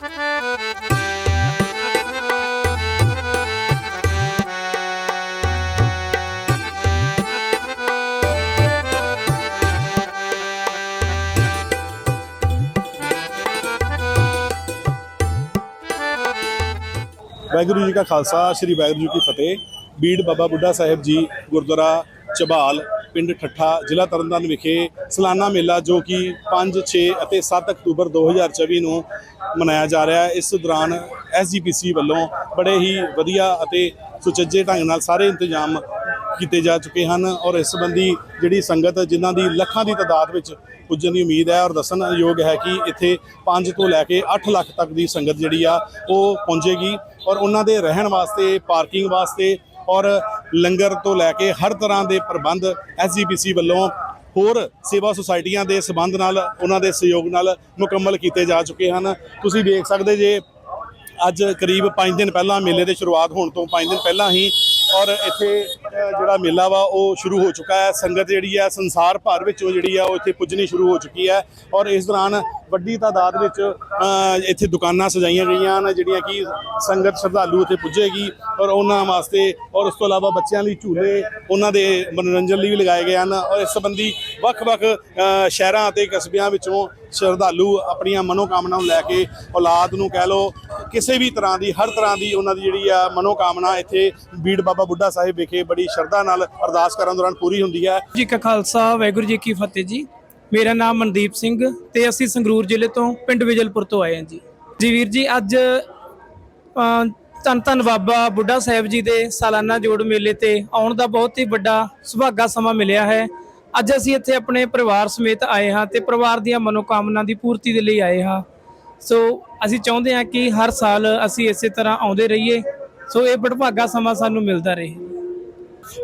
ਵਾਹਿਗੁਰੂ ਜੀ ਕਾ ਖਾਲਸਾ, ਸ੍ਰੀ ਵਾਹਿਗੁਰੂ ਜੀ ਕੀ ਫਤਿਹ। ਬੀੜ ਬਾਬਾ ਬੁੱਢਾ ਸਾਹਿਬ ਜੀ, ਗੁਰਦੁਆਰਾ ਚਬਾਲ ਪਿੰਡ ਠੱਠਾ ਜ਼ਿਲ੍ਹਾ ਤਰਨਤਾਰਨ ਵਿਖੇ ਸਾਲਾਨਾ ਮੇਲਾ ਜੋ ਕਿ 5 6 ਅਤੇ 7 ਅਕਤੂਬਰ 2024 ਨੂੰ ਮਨਾਇਆ ਜਾ ਰਿਹਾ ਹੈ। ਇਸ ਦੌਰਾਨ ਐਸਜੀਪੀਸੀ ਵੱਲੋਂ ਬੜੇ ਹੀ ਵਧੀਆ ਅਤੇ ਸੁਚੱਜੇ ਢੰਗ ਨਾਲ ਸਾਰੇ ਇੰਤਜ਼ਾਮ ਕੀਤੇ ਜਾ ਚੁੱਕੇ ਹਨ ਔਰ ਇਸ ਸੰਬੰਧੀ ਜਿਹੜੀ ਸੰਗਤ ਜਿਨ੍ਹਾਂ ਦੀ ਲੱਖਾਂ ਦੀ ਤਾਦਾਦ ਵਿੱਚ ਪੁੱਜਣ ਦੀ ਉਮੀਦ ਹੈ ਔਰ ਦੱਸਣ ਯੋਗ ਹੈ ਕਿ ਇੱਥੇ 5 ਤੋਂ ਲੈ ਕੇ 8 ਲੱਖ ਤੱਕ ਦੀ ਸੰਗਤ ਜਿਹੜੀ ਆ ਉਹ ਪਹੁੰਚੇਗੀ ਔਰ ਉਹਨਾਂ ਦੇ ਰਹਿਣ ਵਾਸਤੇ, ਪਾਰਕਿੰਗ ਵਾਸਤੇ ਔਰ ਲੰਗਰ ਤੋਂ ਲੈ ਕੇ ਹਰ ਤਰ੍ਹਾਂ ਦੇ ਪ੍ਰਬੰਧ ਐਸਜੀਪੀਸੀ ਵੱਲੋਂ ਹੋਰ ਸੇਵਾ ਸੁਸਾਇਟੀਆਂ ਦੇ ਸਬੰਧ ਨਾਲ, ਉਹਨਾਂ ਦੇ ਸਹਿਯੋਗ ਨਾਲ ਮੁਕੰਮਲ ਕੀਤੇ ਜਾ ਚੁੱਕੇ ਹਨ। ਤੁਸੀਂ ਵੇਖ ਸਕਦੇ ਜੇ ਅੱਜ ਕਰੀਬ 5 ਦਿਨ ਪਹਿਲਾਂ ਮੇਲੇ ਦੇ ਸ਼ੁਰੂਆਤ ਹੋਣ ਤੋਂ 5 ਦਿਨ ਪਹਿਲਾਂ ਹੀ ਔਰ ਇੱਥੇ ਜਿਹੜਾ ਮੇਲਾ ਵਾ, ਉਹ ਸ਼ੁਰੂ ਹੋ ਚੁੱਕਾ ਹੈ। ਸੰਗਤ ਜਿਹੜੀ ਹੈ, ਸੰਸਾਰ ਭਰ ਵਿੱਚੋਂ ਜਿਹੜੀ ਆ ਉਹ ਇੱਥੇ ਪੁੱਜਣੀ ਸ਼ੁਰੂ ਹੋ ਚੁੱਕੀ ਹੈ। ਔਰ ਇਸ ਦੌਰਾਨ ਵੱਡੀ ਤਾਦਾਦ ਵਿੱਚ ਇੱਥੇ ਦੁਕਾਨਾਂ ਸਜਾਈਆਂ ਗਈਆਂ ਹਨ, ਜਿਹੜੀਆਂ ਕਿ ਸੰਗਤ ਸ਼ਰਧਾਲੂ ਇੱਥੇ ਪੁੱਜੇਗੀ। ਔਰ ਉਹਨਾਂ ਵਾਸਤੇ, ਔਰ ਉਸ ਤੋਂ ਇਲਾਵਾ ਬੱਚਿਆਂ ਲਈ ਝੂਲੇ, ਉਹਨਾਂ ਦੇ ਮਨੋਰੰਜਨ ਲਈ ਵੀ ਲਗਾਏ ਗਏ ਹਨ। ਔਰ ਇਸ ਸੰਬੰਧੀ ਵੱਖ-ਵੱਖ ਸ਼ਹਿਰਾਂ ਅਤੇ ਕਸਬਿਆਂ ਵਿੱਚੋਂ ਸ਼ਰਧਾਲੂ ਆਪਣੀਆਂ ਮਨੋਕਾਮਨਾ ਨੂੰ ਲੈ ਕੇ ਔਲਾਦ ਨੂੰ ਕਹਿ ਲਓ ਕਿਸੇ ਵੀ ਤਰ੍ਹਾਂ ਦੀ ਹਰ ਤਰ੍ਹਾਂ ਦੀ ਉਹਨਾਂ ਦੀ ਜਿਹੜੀ ਆ ਮਨੋਕਾਮਨਾ ਇੱਥੇ ਬੀੜ ਬਾਬਾ ਬੁੱਢਾ ਸਾਹਿਬ ਵਿਖੇ ਬੜੀ ਸ਼ਰਧਾ ਨਾਲ ਅਰਦਾਸ ਕਰਨ ਦੌਰਾਨ ਪੂਰੀ ਹੁੰਦੀ ਹੈ। ਜੀ ਕਾ ਖਾਲਸਾ ਵਾਹਿਗੁਰੂ ਜੀ ਕੀ ਫਤਿਹ ਜੀ। ਮੇਰਾ ਨਾਮ ਮਨਦੀਪ ਸਿੰਘ ਤੇ ਅਸੀਂ ਸੰਗਰੂਰ ਜ਼ਿਲ੍ਹੇ ਤੋਂ ਪਿੰਡ ਵਿਜਲਪੁਰ ਤੋਂ ਆਏ ਹਾਂ ਜੀ। ਜੀ ਵੀਰ ਜੀ ਅੱਜ ਅ, ਧੰਨ ਧੰਨ ਬਾਬਾ ਬੁੱਢਾ ਸਾਹਿਬ ਜੀ ਦੇ ਸਾਲਾਨਾ ਜੋੜ ਮੇਲੇ ਤੇ ਆਉਣ ਦਾ ਬਹੁਤ ਹੀ ਵੱਡਾ ਸੁਭਾਗਾ ਸਮਾਂ ਮਿਲਿਆ ਹੈ। ਅੱਜ ਅਸੀਂ ਇੱਥੇ ਆਪਣੇ ਪਰਿਵਾਰ ਸਮੇਤ ਆਏ ਹਾਂ ਤੇ ਪਰਿਵਾਰ ਦੀਆਂ ਮਨੋਕਾਮਨਾ ਦੀ ਪੂਰਤੀ ਦੇ ਲਈ ਆਏ ਹਾਂ। ਸੋ ਅਸੀਂ ਚਾਹੁੰਦੇ ਹਾਂ ਕਿ ਹਰ ਸਾਲ ਅਸੀਂ ਇਸੇ ਤਰ੍ਹਾਂ ਆਉਂਦੇ ਰਹੀਏ। ਸੋ ਇਹ ਬੜਭਾਗਾ ਸਮਾਂ ਸਾਨੂੰ ਮਿਲਦਾ ਰਹੇ।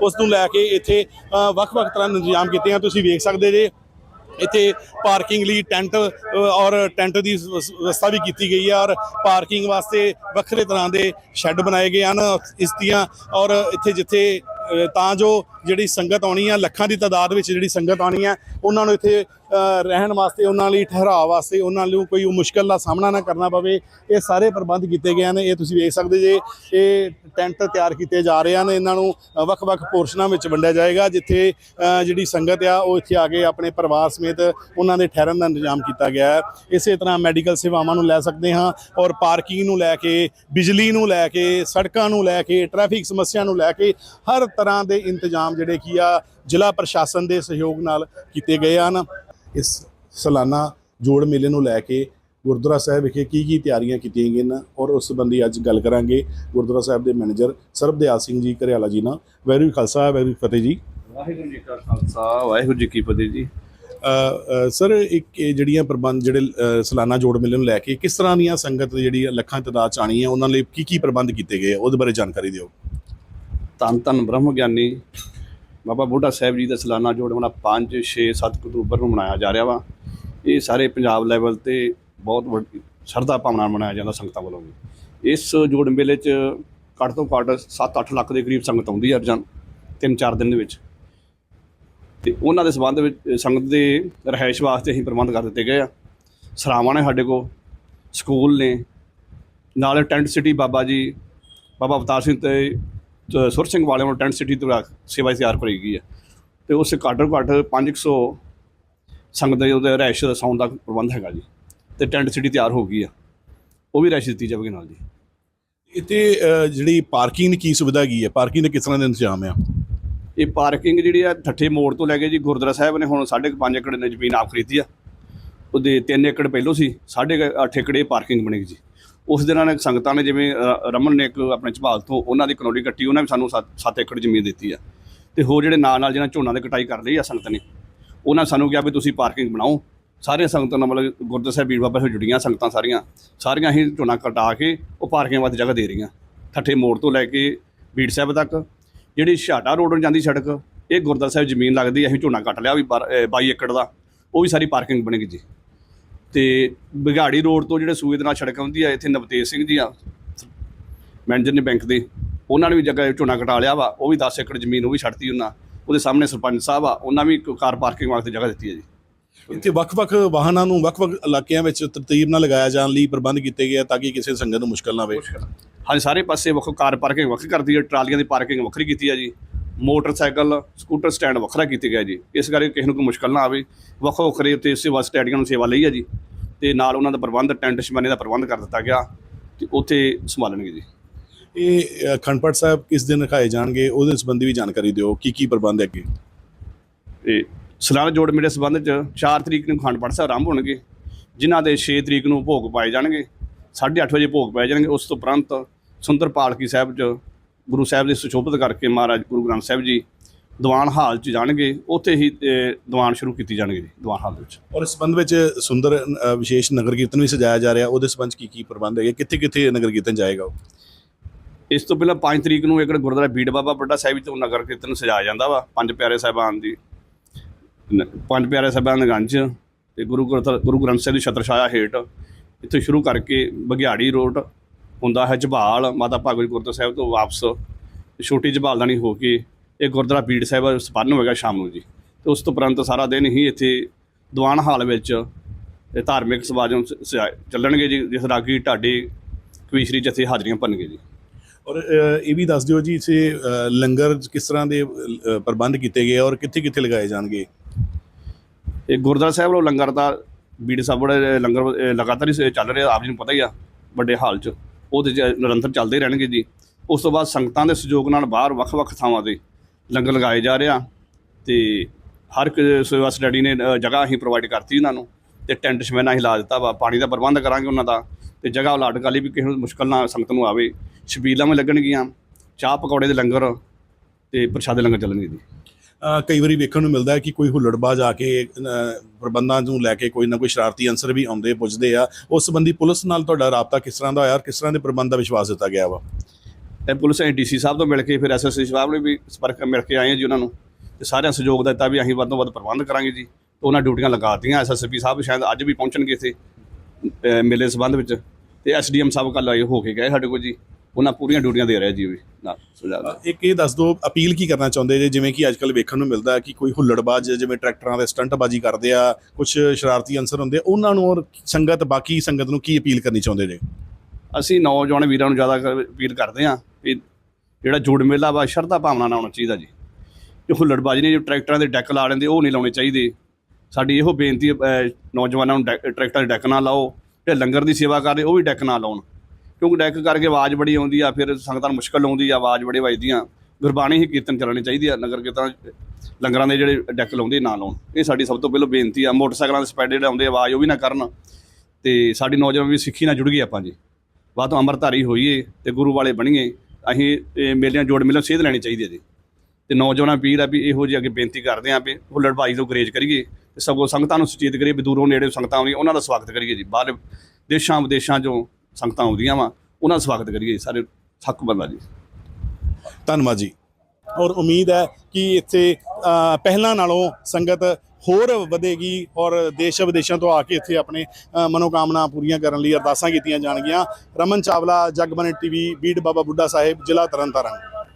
ਉਸ ਨੂੰ ਲੈ ਕੇ ਇੱਥੇ ਵੱਖ-ਵੱਖ ਤਰ੍ਹਾਂ ਦੇ ਇੰਤਜ਼ਾਮ ਕੀਤੇ ਆ। ਤੁਸੀਂ ਵੇਖ ਸਕਦੇ ਜੇ, ਇੱਥੇ ਪਾਰਕਿੰਗ ਲਈ ਟੈਂਟ ਔਰ ਟੈਂਟ ਦੀ ਵਿਵਸਥਾ ਵੀ ਕੀਤੀ ਗਈ ਹੈ ਔਰ ਪਾਰਕਿੰਗ ਵਾਸਤੇ ਵੱਖਰੇ ਤਰ੍ਹਾਂ ਦੇ ਸ਼ੈੱਡ ਬਣਾਏ ਗਏ ਹਨ ਇਸ ਦੀਆਂ। ਔਰ ਇੱਥੇ ਜਿੱਥੇ ਤਾਂ ਜੋ ਜਿਹੜੀ ਸੰਗਤ ਆਉਣੀ ਆ, ਲੱਖਾਂ ਦੀ ਤਾਦਾਦ ਵਿੱਚ ਜਿਹੜੀ ਸੰਗਤ ਆਉਣੀ ਆ, ਉਹਨਾਂ ਨੂੰ ਇੱਥੇ ਰਹਿਣ ਵਾਸਤੇ ਉਹਨਾਂ ਲਈ ਠਹਿਰਾਅ ਵਾਸਤੇ ਉਹਨਾਂ ਨੂੰ ਕੋਈ ਮੁਸ਼ਕਲ ਦਾ ਸਾਹਮਣਾ ਨਾ ਕਰਨਾ ਪਵੇ। ਇਹ ਸਾਰੇ ਪ੍ਰਬੰਧ ਕੀਤੇ ਗਏ ਹਨ। ਇਹ ਤੁਸੀਂ ਵੇਖ ਸਕਦੇ ਜੇ, ਇਹ ਟੈਂਟ ਤਿਆਰ ਕੀਤੇ ਜਾ ਰਹੇ ਹਨ। ਇਹਨਾਂ ਨੂੰ ਵੱਖ-ਵੱਖ ਪੋਰਸ਼ਨਾਂ ਵਿੱਚ ਵੰਡਿਆ ਜਾਏਗਾ, ਜਿੱਥੇ ਜਿਹੜੀ ਸੰਗਤ ਆ, ਉਹ ਇੱਥੇ ਆ ਕੇ ਆਪਣੇ ਪਰਿਵਾਰ ਸਮੇਤ ਉਹਨਾਂ ਦੇ ਠਹਿਰਨ ਦਾ ਇੰਤਜ਼ਾਮ ਕੀਤਾ ਗਿਆ ਹੈ। ਇਸੇ ਤਰ੍ਹਾਂ ਮੈਡੀਕਲ ਸੇਵਾਵਾਂ ਨੂੰ ਲੈ ਸਕਦੇ ਹਾਂ ਔਰ ਪਾਰਕਿੰਗ ਨੂੰ ਲੈ ਕੇ, ਬਿਜਲੀ ਨੂੰ ਲੈ ਕੇ, ਸੜਕਾਂ ਨੂੰ ਲੈ ਕੇ, ਟ੍ਰੈਫਿਕ ਸਮੱਸਿਆ ਨੂੰ ਲੈ ਕੇ ਹਰ ਤਰ੍ਹਾਂ ਦੇ ਇੰਤਜ਼ਾਮ ਜਿਹੜੇ ਕੀ ਆ, ਜ਼ਿਲ੍ਹਾ ਪ੍ਰਸ਼ਾਸਨ ਦੇ ਸਹਿਯੋਗ ਨਾਲ ਕੀਤੇ ਗਏ ਹਨ। ਇਸ ਸਾਲਾਨਾ ਜੋੜ ਮੇਲੇ ਨੂੰ ਲੈ ਕੇ ਗੁਰਦੁਆਰਾ ਸਾਹਿਬ ਵਿਖੇ ਕੀ ਕੀ ਤਿਆਰੀਆਂ ਕੀਤੀਆਂ ਗਈਆਂ ਨੇ ਔਰ ਉਸ ਸੰਬੰਧੀ ਅੱਜ ਗੱਲ ਕਰਾਂਗੇ ਗੁਰਦੁਆਰਾ ਸਾਹਿਬ ਦੇ ਮੈਨੇਜਰ ਸਰਬਦਿਆਲ ਸਿੰਘ ਜੀ ਘਰਿਆਲਾ ਜੀ ਨਾਲ। ਵੈਰੂ ਖਾਲਸਾ ਵੈਰੂ ਫਤਿਹ ਜੀ। ਵਾਹਿਗੁਰੂ ਜੀ ਕਾ ਖਾਲਸਾ ਵਾਹਿਗੁਰੂ ਜੀ ਕੀ ਫਤਿਹ ਜੀ। ਸਰ ਇੱਕ ਇਹ ਜਿਹੜੀਆਂ ਪ੍ਰਬੰਧ ਜਿਹੜੇ ਸਾਲਾਨਾ ਜੋੜ ਮੇਲੇ ਨੂੰ ਲੈ ਕੇ ਕਿਸ ਤਰ੍ਹਾਂ ਦੀਆਂ ਸੰਗਤ ਜਿਹੜੀ ਲੱਖਾਂ ਤਾਦਾਦ ਚ ਆਣੀ ਹੈ ਉਹਨਾਂ ਲਈ ਕੀ ਕੀ ਪ੍ਰਬੰਧ ਕੀਤੇ ਗਏ? ਉਹਦੇ ਬਾਰੇ ਜਾਣਕਾਰੀ ਦਿਓ। ਧੰਨ ਧੰਨ ਬ੍ਰਹਮ ਗਿਆਨੀ ਬਾਬਾ ਬੁੱਢਾ ਸਾਹਿਬ ਜੀ ਦਾ ਸਾਲਾਨਾ ਜੋੜ ਮੇਲਾ 5 6 7 ਅਕਤੂਬਰ ਨੂੰ ਮਨਾਇਆ ਜਾ ਰਿਹਾ ਵਾ। ਇਹ ਸਾਰੇ ਪੰਜਾਬ ਲੈਵਲ ਤੇ ਬਹੁਤ ਵੱਡੀ, ਸ਼ਰਧਾ ਭਾਵਨਾ ਨਾਲ ਮਨਾਇਆ ਜਾਂਦਾ ਸੰਗਤਾਂ ਵੱਲੋਂ ਵੀ। ਇਸ ਜੋੜ ਮੇਲੇ 'ਚ ਘੱਟ ਤੋਂ ਘੱਟ 7-8 ਲੱਖ ਦੇ ਕਰੀਬ ਸੰਗਤ ਆਉਂਦੀ ਹੈ ਰੋਜ਼ਾਨਾ ਤਿੰਨ ਚਾਰ ਦਿਨ ਦੇ ਵਿੱਚ। ਤੇ ਉਹਨਾਂ ਦੇ ਸਬੰਧ ਵਿੱਚ, ਸੰਗਤ ਦੇ ਰਿਹਾਇਸ਼ ਵਾਸਤੇ ਅਸੀਂ ਪ੍ਰਬੰਧ ਕਰ ਦਿੱਤੇ ਗਏ ਆ। ਸਰਾਵਾਂ ਨੇ ਸਾਡੇ ਕੋਲ, ਸਕੂਲ ਨੇ, ਨਾਲ ਟੈਂਟ ਸਿਟੀ ਬਾਬਾ ਜੀ, ਬਾਬਾ ਅਵਤਾਰ ਸਿੰਘ ਤੇ ਸੁਰ ਸਿੰਘ ਵਾਲਿਆਂ ਨੂੰ ਟੈਂਟ ਸਿਟੀ ਤੋਂ ਸੇਵਾ ਤਿਆਰ ਕਰਾਈ ਗਈ ਹੈ। ਤੇ ਉਸ ਘੱਟ ਘੱਟ 500 ਸੰਗਤ ਦੇ ਉਹਦੇ ਰਹਿਸ਼ ਸੌਣ ਦਾ ਪ੍ਰਬੰਧ ਹੈਗਾ ਜੀ। ਤੇ ਟੈਂਟ ਸਿਟੀ ਤਿਆਰ ਹੋ ਗਈ ਆ ਉਹ ਵੀ ਰਹਿਸ਼ ਦਿੱਤੀ ਜਾਵੇਗੀ ਨਾਲ ਜੀ। ਇੱਥੇ ਜਿਹੜੀ ਪਾਰਕਿੰਗ ਦੀ ਕੀ ਸੁਵਿਧਾ ਹੈਗੀ ਹੈ? ਪਾਰਕਿੰਗ ਦੇ ਕਿਸ ਤਰ੍ਹਾਂ ਦੇ ਇੰਤਜ਼ਾਮ ਆ ਇਹ ਪਾਰਕਿੰਗ ਜਿਹੜੀ ਆ ਠੱਠੇ ਮੋੜ ਤੋਂ ਲੈ ਕੇ ਜੀ ਗੁਰਦੁਆਰਾ ਸਾਹਿਬ ਨੇ ਹੁਣ 5.5 ਏਕੜ ਨੇ ਜ਼ਮੀਨ ਆਪ ਖਰੀਦੀ ਆ ਉਹਦੇ 3 ਏਕੜ ਪਹਿਲੋਂ ਸੀ 8.5 ਏਕੜ ਪਾਰਕਿੰਗ ਬਣੇਗੀ ਜੀ। ਉਸ ਦੇ ਨਾਲ ਸੰਗਤਾਂ ਨੇ ਜਿਵੇਂ ਰਮਨ ਨੇ ਇੱਕ ਆਪਣੇ ਝਬਾਲ ਤੋਂ ਉਹਨਾਂ ਦੀ ਕਨੋਡੀ ਕੱਟੀ, ਉਹਨਾਂ ਵੀ ਸਾਨੂੰ 7 ਏਕੜ ਜ਼ਮੀਨ ਦਿੱਤੀ ਆ। ਤੇ ਹੋਰ ਜਿਹੜੇ ਨਾਲ ਨਾਲ ਜਿਹਨਾਂ ਝੋਨਾ ਦੀ ਕਟਾਈ ਕਰ ਲਈ ਆ ਸੰਗਤ ਨੇ, ਉਹਨਾਂ ਸਾਨੂੰ ਕਿਹਾ ਵੀ ਤੁਸੀਂ ਪਾਰਕਿੰਗ ਬਣਾਓ। ਸਾਰੀਆਂ ਸੰਗਤਾਂ ਨਾਲ ਮਤਲਬ ਗੁਰਦੁਆਰਾ ਸਾਹਿਬ ਬੀੜ ਬਾਬਾ ਨਾਲ ਜੁੜੀਆਂ ਸੰਗਤਾਂ ਸਾਰੀਆਂ। ਸਾਰੀਆਂ ਹੀ ਝੋਨਾ ਕਟਾ ਕੇ ਉਹ ਪਾਰਕਿੰਗ ਵਾਸਤੇ ਜਗ੍ਹਾ ਦੇ ਰਹੀਆਂ। ਠੱਠੇ ਮੋੜ ਤੋਂ ਲੈ ਕੇ ਬੀੜ ਸਾਹਿਬ ਤੱਕ। ਜਿਹੜੀ ਛਾਟਾ ਰੋਡ ਨੂੰ ਜਾਂਦੀ ਸੜਕ, ਇਹ ਗੁਰਦੁਆਰਾ ਸਾਹਿਬ ਜ਼ਮੀਨ ਲੱਗਦੀ ਅਸੀਂ ਝੋਨਾ ਕੱਟ ਲਿਆ ਵੀ ਬਾਰ- ਅਹ 22 ਏਕੜ ਦਾ। ਉਹ ਵੀ ਸਾਰੀ ਪਾਰਕਿੰਗ ਬਣੇਗੀ ਜੀ। ਤੇ ਬਿਗਾੜੀ ਰੋਡ ਤੋਂ ਜਿਹੜੇ ਸੂਏ ਦੇ ਨਾਲ ਸੜਕ ਆਉਂਦੀ ਹੈ ਇੱਥੇ ਨਵਤੇਜ ਸਿੰਘ ਜੀ ਆ ਮੈਨੇਜਰ ਨੇ ਬੈਂਕ ਦੇ ਉਹਨਾਂ ਨੇ ਵੀ ਜਗ੍ਹਾ ਝੋਨਾ ਕਟਾ ਲਿਆ ਵਾ ਉਹ ਵੀ 10 ਏਕੜ ਜ਼ਮੀਨ ਉਹ ਵੀ ਛੱਡਤੀ ਉਹਨਾਂ ਉਹਦੇ ਸਾਹਮਣੇ ਸਰਪੰਚ ਸਾਹਿਬ ਆ ਉਹਨਾਂ ਵੀ ਕਾਰ ਪਾਰਕਿੰਗ ਵਾਸਤੇ ਜਗ੍ਹਾ ਦਿੱਤੀ ਹੈ ਜੀ। ਇੱਥੇ ਵੱਖ-ਵੱਖ ਵਾਹਨਾਂ ਨੂੰ ਵੱਖ-ਵੱਖ ਇਲਾਕਿਆਂ ਵਿੱਚ ਤਰਤੀਬ ਨਾਲ ਲਗਾਇਆ ਜਾਣ ਲਈ ਪ੍ਰਬੰਧ ਕੀਤੇ ਗਏ ਆ ਤਾਂ ਕਿ ਕਿਸੇ ਸੰਗਤ ਨੂੰ ਮੁਸ਼ਕਲ ਨਾ ਆਵੇ। ਹਾਂਜੀ ਸਾਰੇ ਪਾਸੇ ਵੱਖੋ ਕਾਰ ਪਾਰਕਿੰਗ ਵੱਖਰੀ ਕਰਦੀ ਹੈ ਟਰਾਲੀਆਂ ਦੀ ਪਾਰਕਿੰਗ ਵੱਖਰੀ ਕੀਤੀ ਹੈ ਜੀ। ਮੋਟਰਸਾਈਕਲ ਸਕੂਟਰ ਸਟੈਂਡ ਵੱਖਰਾ ਕੀਤਾ ਗਿਆ ਜੀ। ਇਸ ਕਰਕੇ ਕਿਸੇ ਨੂੰ ਕੋਈ ਮੁਸ਼ਕਲ ਨਾ ਆਵੇ। ਵੱਖੋ ਵੱਖਰੇ ਉੱਤੇ ਸੇਵਾ ਸਟੈਡੀਆਂ ਨੂੰ ਸੇਵਾ ਲਈ ਹੈ ਜੀ। ਤੇ ਨਾਲ ਉਹਨਾਂ ਦਾ ਪ੍ਰਬੰਧ ਟੈਂਟ ਸ਼ਮਾਨੇ ਦਾ ਪ੍ਰਬੰਧ ਕਰ ਦਿੱਤਾ ਗਿਆ ਤੇ ਉੱਥੇ ਸੰਭਾਲਣਗੇ ਜੀ। ਇਹ ਪਾਠ ਸਾਹਿਬ ਕਿਸ ਦਿਨ ਰਖਾਏ ਜਾਣਗੇ? ਉਹਦੇ ਸੰਬੰਧੀ ਵੀ ਜਾਣਕਾਰੀ ਦਿਓ। ਕੀ ਕੀ ਪ੍ਰਬੰਧ ਹੈ ਅੱਗੇ ਤੇ ਸਲਾਨਾ ਜੋੜ ਮੇਲੇ ਸੰਬੰਧ ਚ 4 ਤਰੀਕ ਨੂੰ ਖੰਡ ਪਾਠ ਸਾਹਿਬ ਆਰੰਭ ਹੋਣਗੇ। ਜਿਨ੍ਹਾਂ ਦੇ 6 ਤਰੀਕ ਨੂੰ ਭੋਗ ਪਾਏ ਜਾਣਗੇ। 8:30 ਵਜੇ ਭੋਗ ਪਾਏ ਜਾਣਗੇ। ਉਸ ਤੋਂ ਉਪਰੰਤ ਸੁੰਦਰ ਪਾਲਕੀ ਸਾਹਿਬ ਚ ਗੁਰੂ ਸਾਹਿਬ ਦੇ ਸੁਸ਼ੋਭਿਤ ਕਰਕੇ ਮਹਾਰਾਜ ਗੁਰੂ ਗ੍ਰੰਥ ਸਾਹਿਬ ਜੀ ਦੀਵਾਨ ਹਾਲ ਚ ਜਾਣਗੇ ਉੱਥੇ ਹੀ ਦੀਵਾਨ ਸ਼ੁਰੂ ਕੀਤੀ ਜਾਣਗੇ ਜੀ ਦੀਵਾਨ ਹਾਲ ਦੇ ਵਿੱਚ। ਔਰ ਇਸ ਸੰਬੰਧ ਵਿੱਚ ਸੁੰਦਰ ਵਿਸ਼ੇਸ਼ ਨਗਰ ਕੀਰਤਨ ਵੀ ਸਜਾਇਆ ਜਾ ਰਿਹਾ ਉਹਦੇ ਸੰਬੰਧ ਕੀ ਕੀ ਪ੍ਰਬੰਧ ਹੈਗੇ ਕਿੱਥੇ ਕਿੱਥੇ ਨਗਰ ਕੀਰਤਨ ਜਾਏਗਾ ਉਹ? ਇਸ ਤੋਂ ਪਹਿਲਾਂ 5 ਤਰੀਕ ਨੂੰ ਇੱਕ ਗੁਰਦੁਆਰਾ ਬੀੜ ਬਾਬਾ ਵੱਡਾ ਸਾਹਿਬ ਤੋਂ ਨਗਰ ਕੀਰਤਨ ਸਜਾਇਆ ਜਾਂਦਾ ਵਾ ਪੰਜ ਪਿਆਰੇ ਸਾਹਿਬਾਨ ਦੀ। ਪੰਜ ਪਿਆਰੇ ਸਾਹਿਬਾਨ ਦੇ ਗੰਜ ਤੇ ਗੁਰੂ ਗੁਰੂ ਗ੍ਰੰਥ ਸਾਹਿਬ ਦੀ ਛਤਰਛਾਇਆ ਹੇਠ ਇੱਥੋਂ ਸ਼ੁਰੂ ਕਰਕੇ ਬਗਿਆੜੀ ਰੋਡ ਹੁੰਦਾ ਹੈ ਝਬਾਲ ਮਾਤਾ ਭਾਗਵਤੀ ਗੁਰਦੁਆਰਾ ਸਾਹਿਬ ਤੋਂ ਵਾਪਸ। ਛੋਟੀ ਝਬਾਲਦਾਨੀ ਹੋ ਕੇ ਇਹ ਗੁਰਦੁਆਰਾ ਬੀੜ ਸਾਹਿਬ ਸੰਪੰਨ ਹੋਵੇਗਾ ਸ਼ਾਮ ਨੂੰ ਜੀ। ਤੇ ਉਸ ਤੋਂ ਉਪਰੰਤ ਸਾਰਾ ਦਿਨ ਹੀ ਇੱਥੇ ਦੀਵਾਨ ਹਾਲ ਵਿੱਚ ਇਹ ਧਾਰਮਿਕ ਸਮਾਗਮ ਚੱਲਣਗੇ ਜੀ ਜਿਸ ਰਾਗੀ ਢਾਡੇ ਕਵੀਸ਼ਰੀ ਜਥੇ ਹਾਜ਼ਰੀਆਂ ਭਰਨਗੇ ਜੀ। ਔਰ ਇਹ ਵੀ ਦੱਸ ਦਿਓ ਜੀ ਇਸੇ ਲੰਗਰ ਕਿਸ ਤਰ੍ਹਾਂ ਦੇ ਪ੍ਰਬੰਧ ਕੀਤੇ ਗਏ ਔਰ ਕਿੱਥੇ ਕਿੱਥੇ ਲਗਾਏ ਜਾਣਗੇ? ਇਹ ਗੁਰਦੁਆਰਾ ਸਾਹਿਬ ਵੱਲੋਂ ਲੰਗਰ ਦਾ ਬੀੜ ਸਾਹਿਬ ਬੜੇ ਲੰਗਰ ਲਗਾਤਾਰ ਹੀ ਚੱਲ ਰਿਹਾ ਆਪ ਜੀ ਨੂੰ ਪਤਾ ਹੀ ਆ ਵੱਡੇ ਹਾਲ 'ਚ। ਉਹਦੇ 'ਚ ਨਿਰੰਤਰ ਚੱਲਦੇ ਰਹਿਣਗੇ ਜੀ। ਉਸ ਤੋਂ ਬਾਅਦ ਸੰਗਤਾਂ ਦੇ ਸਹਿਯੋਗ ਨਾਲ ਬਾਹਰ ਵੱਖ-ਵੱਖ ਥਾਵਾਂ ਤੇ ਲੰਗਰ ਲਗਾਏ ਜਾ ਰਿਹਾ ਤੇ ਹਰ ਇੱਕ ਸੇਵਾ ਸਟੱਡੀ ਨੇ ਜਗ੍ਹਾ ਅਸੀਂ ਪ੍ਰੋਵਾਈਡ ਕਰਤੀ ਉਹਨਾਂ ਨੂੰ ਤੇ ਟੈਂਟ ਸ਼ਮੈਨਾ ਅਸੀਂ ਲਾ ਦਿੱਤਾ ਵਾ। ਪਾਣੀ ਦਾ ਪ੍ਰਬੰਧ ਕਰਾਂਗੇ ਉਹਨਾਂ ਦਾ ਤੇ ਜਗ੍ਹਾ ਅਲਾਟ ਕਰ ਲਈ ਵੀ ਕਿਸੇ ਨੂੰ ਮੁਸ਼ਕਲ ਨਾ ਸੰਗਤ ਨੂੰ ਆਵੇ। ਛਬੀਲਾਂ ਵੀ ਲੱਗਣਗੀਆਂ। ਚਾਹ ਪਕੌੜੇ ਦੇ ਲੰਗਰ ਤੇ ਪ੍ਰਸ਼ਾਦੇ ਲੰਗਰ ਚੱਲਣਗੇ ਜੀ। ਕਈ ਵਾਰੀ ਵੇਖਣ ਨੂੰ ਮਿਲਦਾ ਹੈ ਕਿ ਕੋਈ ਹੁੱਲੜਬਾਜ਼ ਆ ਕੇ ਪ੍ਰਬੰਧਾਂ ਨੂੰ ਲੈ ਕੇ ਕੋਈ ਨਾ ਕੋਈ ਸ਼ਰਾਰਤੀ ਅੰਸਰ ਵੀ ਆਉਂਦੇ ਪੁੱਜਦੇ ਆ। ਉਸ ਸੰਬੰਧੀ ਪੁਲਿਸ ਨਾਲ ਤੁਹਾਡਾ ਰਾਬਤਾ ਕਿਸ ਤਰ੍ਹਾਂ ਦਾ ਹੋਇਆ ਔਰ ਕਿਸ ਤਰ੍ਹਾਂ ਦੇ ਪ੍ਰਬੰਧ ਦਾ ਵਿਸ਼ਵਾਸ ਦਿੱਤਾ ਗਿਆ ਵਾ? ਇਹ ਪੁਲਿਸ ਐ ਡੀਸੀ ਸਾਹਿਬ ਤੋਂ ਮਿਲ ਕੇ ਫਿਰ ਐਸਐਸਸੀ ਸਾਹਿਬ ਨੂੰ ਵੀ ਸੰਪਰਕ ਮਿਲ ਕੇ ਆਏ ਜੀ ਉਹਨਾਂ ਨੂੰ। ਤੇ ਸਾਰਿਆਂ ਸਹਿਯੋਗ ਦਿੱਤਾ ਵੀ ਅਸੀਂ ਵੱਧ ਤੋਂ ਵੱਧ ਪ੍ਰਬੰਧ ਕਰਾਂਗੇ ਜੀ। ਤੇ ਉਹਨਾਂ ਡਿਊਟੀਆਂ ਲਗਾਤੀਆਂ ਐਸਐਸਪੀ ਸਾਹਿਬ ਸ਼ਾਇਦ ਅੱਜ ਵੀ ਪਹੁੰਚਣਗੇ ਇੱਥੇ ਮੇਲੇ ਸੰਬੰਧ ਵਿੱਚ। ਤੇ ਐਸਡੀਐਮ ਸਾਹਿਬ ਕੱਲ ਆਏ ਹੋ ਕੇ ਗਏ ਸਾਡੇ ਕੋਲ ਜੀ। ਉਹਨਾਂ ਪੂਰੀਆਂ ਡਿਊਟੀਆਂ ਦੇ ਰਿਹਾ ਜੀ ਉਹ ਵੀ ਨਾਲ ਸੁਝਾਅ ਦਾ। ਇੱਕ ਇਹ ਦੱਸ ਦਿਓ ਅਪੀਲ ਕੀ ਕਰਨਾ ਚਾਹੁੰਦੇ ਜੇ? ਜਿਵੇਂ ਕਿ ਅੱਜਕੱਲ ਵੇਖਣ ਨੂੰ ਮਿਲਦਾ ਕਿ ਕੋਈ ਹੁੱਲੜਬਾਜ਼ ਜਿਵੇਂ ਟਰੈਕਟਰਾਂ ਦੇ ਸਟੰਟਬਾਜ਼ੀ ਕਰਦੇ ਆ ਕੁਝ ਸ਼ਰਾਰਤੀ ਅੰਸਰ ਹੁੰਦੇ ਆ, ਉਹਨਾਂ ਨੂੰ ਔਰ ਸੰਗਤ ਬਾਕੀ ਸੰਗਤ ਨੂੰ ਕੀ ਅਪੀਲ ਕਰਨੀ ਚਾਹੁੰਦੇ ਜੇ? ਅਸੀਂ ਨੌਜਵਾਨ ਵੀਰਾਂ ਨੂੰ ਜ਼ਿਆਦਾ ਅਪੀਲ ਕਰਦੇ ਹਾਂ ਵੀ ਜਿਹੜਾ ਜੋੜ ਮੇਲਾ ਵਾ ਸ਼ਰਧਾ ਭਾਵਨਾ ਨਾਲ ਹੋਣਾ ਚਾਹੀਦਾ ਜੀ। ਜੋ ਹੁੱਲੜਬਾਜ਼ੀ ਨੇ ਜੋ ਟਰੈਕਟਰਾਂ ਦੇ ਡੈਕ ਲਾ ਲੈਂਦੇ ਉਹ ਨਹੀਂ ਲਾਉਣੇ ਚਾਹੀਦੇ। ਸਾਡੀ ਇਹੋ ਬੇਨਤੀ ਹੈ, ਨੌਜਵਾਨਾਂ ਨੂੰ ਟਰੈਕਟਰ ਦੇ ਡੈਕ ਨਾ ਲਾਓ ਤੇ ਲੰਗਰ ਦੀ ਸੇਵਾ ਕਰਦੇ ਉਹ ਵੀ ਡੈਕ ਨਾ ਲਾਉਣ। ਕਿਉਂਕਿ ਡੈਕ ਕਰਕੇ ਆਵਾਜ਼ ਬੜੀ ਆਉਂਦੀ ਆ, ਫਿਰ ਸੰਗਤਾਂ ਨੂੰ ਮੁਸ਼ਕਲ ਆਉਂਦੀ ਆ, ਆਵਾਜ਼ ਬੜੇ ਵੱਜਦੀਆਂ। ਗੁਰਬਾਣੀ ਹੀ ਕੀਰਤਨ ਚੱਲਣੀ ਚਾਹੀਦੀ ਆ, ਨਗਰ ਕੀਰਤਨ ਲੰਗਰਾਂ ਦੇ ਜਿਹੜੇ ਡੈਕ ਲਾਉਂਦੇ ਨਾ ਲਾਉਣ। ਇਹ ਸਾਡੀ ਸਭ ਤੋਂ ਪਹਿਲਾਂ ਬੇਨਤੀ ਆ, ਮੋਟਰਸਾਈਕਲਾਂ ਦੇ ਸਪੈਡ ਜਿਹੜੇ ਆਉਂਦੇ ਆਵਾਜ਼ ਉਹ ਵੀ ਨਾ ਕਰਨ। ਤੇ ਸਾਡੀ ਨੌਜਵਾਨ ਵੀ ਸਿੱਖੀ ਨਾਲ ਜੁੜ ਗਈ ਆਪਾਂ ਜੀ। ਬਾਅਦ ਤੋਂ ਅੰਮ੍ਰਿਤਧਾਰੀ ਹੋਈਏ ਤੇ ਗੁਰੂ ਵਾਲੇ ਬਣੀਏ, ਅਸੀਂ ਮੇਲਿਆਂ ਜੋੜ ਮੇਲਿਆਂ ਸੇਧ ਲੈਣੀ ਚਾਹੀਦੀ ਹੈ ਜੀ। ਤੇ ਨੌਜਵਾਨਾਂ ਪੀਰ ਆ ਵੀ ਇਹੋ ਜਿਹੀ ਅੱਗੇ ਬੇਨਤੀ ਕਰਦੇ ਆ ਵੀ ਹੁੱਲੜਬਾਜ਼ੀ ਤੋਂ ਗਰੇਜ ਕਰੀਏ ਤੇ ਸਗੋਂ ਸੰਗਤਾਂ ਨੂੰ ਸੁਚੇਤ ਕਰੀਏ ਵੀ ਦੂਰੋਂ ਨੇੜੇ ਸੰਗਤਾਂ ਆਉਂਦੀਆਂ ਉਹਨਾਂ ਦਾ ਸਵਾਗਤ ਕਰੀਏ ਜੀ। ਬਾਹਰ ਦੇਸ਼ਾਂ ਵਿਦੇਸ਼ਾਂ ਚੋਂ ਸੰਗਤਾਂ ਆਉਂਦੀਆਂ ਵਾ, ਉਹਨਾਂ ਦਾ ਸਵਾਗਤ ਕਰੀਏ ਸਾਰੇ ਹੱਕ ਬੰਦਾ ਜੀ। ਧੰਨਵਾਦ ਜੀ। ਔਰ ਉਮੀਦ ਹੈ ਕਿ ਇੱਥੇ ਪਹਿਲਾਂ ਨਾਲੋਂ ਸੰਗਤ ਹੋਰ ਵਧੇਗੀ ਔਰ ਦੇਸ਼ ਵਿਦੇਸ਼ਾਂ ਤੋਂ ਆ ਕੇ ਇੱਥੇ ਆਪਣੇ ਮਨੋਕਾਮਨਾ ਪੂਰੀਆਂ ਕਰਨ ਲਈ ਅਰਦਾਸਾਂ ਕੀਤੀਆਂ ਜਾਣਗੀਆਂ। ਰਮਨ ਚਾਵਲਾ ਜਗਬਨੇ ਟੀਵੀ, ਬੀੜ ਬਾਬਾ ਬੁੱਢਾ ਸਾਹਿਬ, ਜ਼ਿਲ੍ਹਾ ਤਰਨਤਾਰਨ।